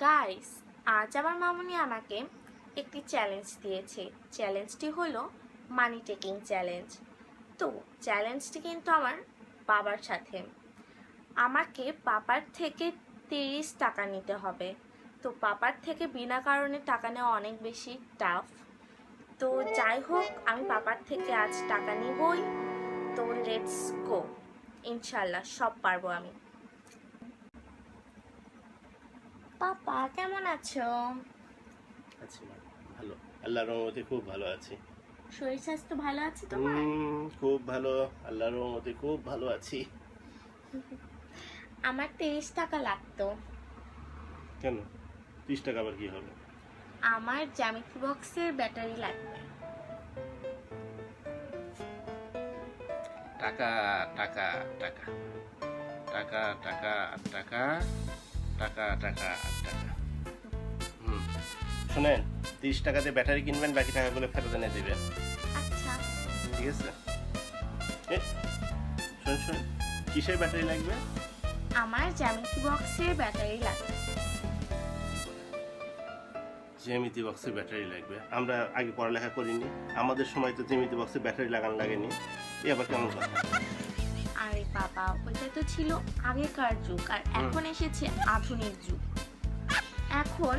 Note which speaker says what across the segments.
Speaker 1: Guys আজ আমার মামুনি আমাকে একটি চ্যালেঞ্জ দিয়েছে। চ্যালেঞ্জটি হলো মানি টেকিং চ্যালেঞ্জ তো চ্যালেঞ্জটি কিন্তু আমার বাবার সাথে। আমাকে পাপার থেকে তিরিশ টাকা নিতে হবে। তো, পাপার থেকে বিনা কারণে টাকা নেওয়া অনেক বেশি টাফ তো, যাই হোক, আমি পাপার থেকে আজ টাকা নিবই। তো লেটস গো ইনশাল্লাহ সব পারব আমি। পাপা কেমন আছো?
Speaker 2: আছি ভালো আল্লাহর রহমতে খুব ভালো আছি।
Speaker 1: শরীর স্বাস্থ্য ভালো আছে তোমার?
Speaker 2: খুব ভালো। আল্লাহর রহমতে খুব ভালো আছি।
Speaker 1: আমার তিরিশ টাকা লাগতো।
Speaker 2: কেন? ত্রিশ টাকা আবার কি হবে?
Speaker 1: আমার জ্যামিতি বক্সের ব্যাটারি লাগবে।
Speaker 2: টাকা টাকা টাকা টাকা টাকা টাকা টাকা টাকা আর টাকা। হুম। শোনেন তিরিশ টাকাতে ব্যাটারি কিনবেন বাকি টাকাগুলো ফেরত এনে দেবেন।
Speaker 1: আচ্ছা।
Speaker 2: ঠিক আছে? শোন শোন কিসের ব্যাটারি লাগবে?
Speaker 1: আমার জ্যামিতি বক্সের ব্যাটারি লাগবে।
Speaker 2: জ্যামিতি বক্সের ব্যাটারি লাগবে। আমরা আগে পড়ালেখা করিনি। আমাদের সময় তো জ্যামিতি বক্সের ব্যাটারি লাগানো লাগেনি। এ আবার কেমন কথা?
Speaker 1: আরে বাবা ওইটা তো ছিল আগেকার যুগ আর এখন এসেছে আধুনিক যুগ। এখন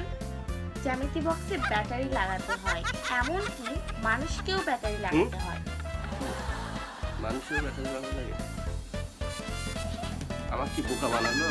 Speaker 1: জ্যামিতি বক্সে ব্যাটারি লাগাতে হয় এমনকি মানুষকেও ব্যাটারি লাগাতে হয়।
Speaker 2: মানুষের ব্যাটারি লাগানো লাগে? আমার কি বোকা বানালো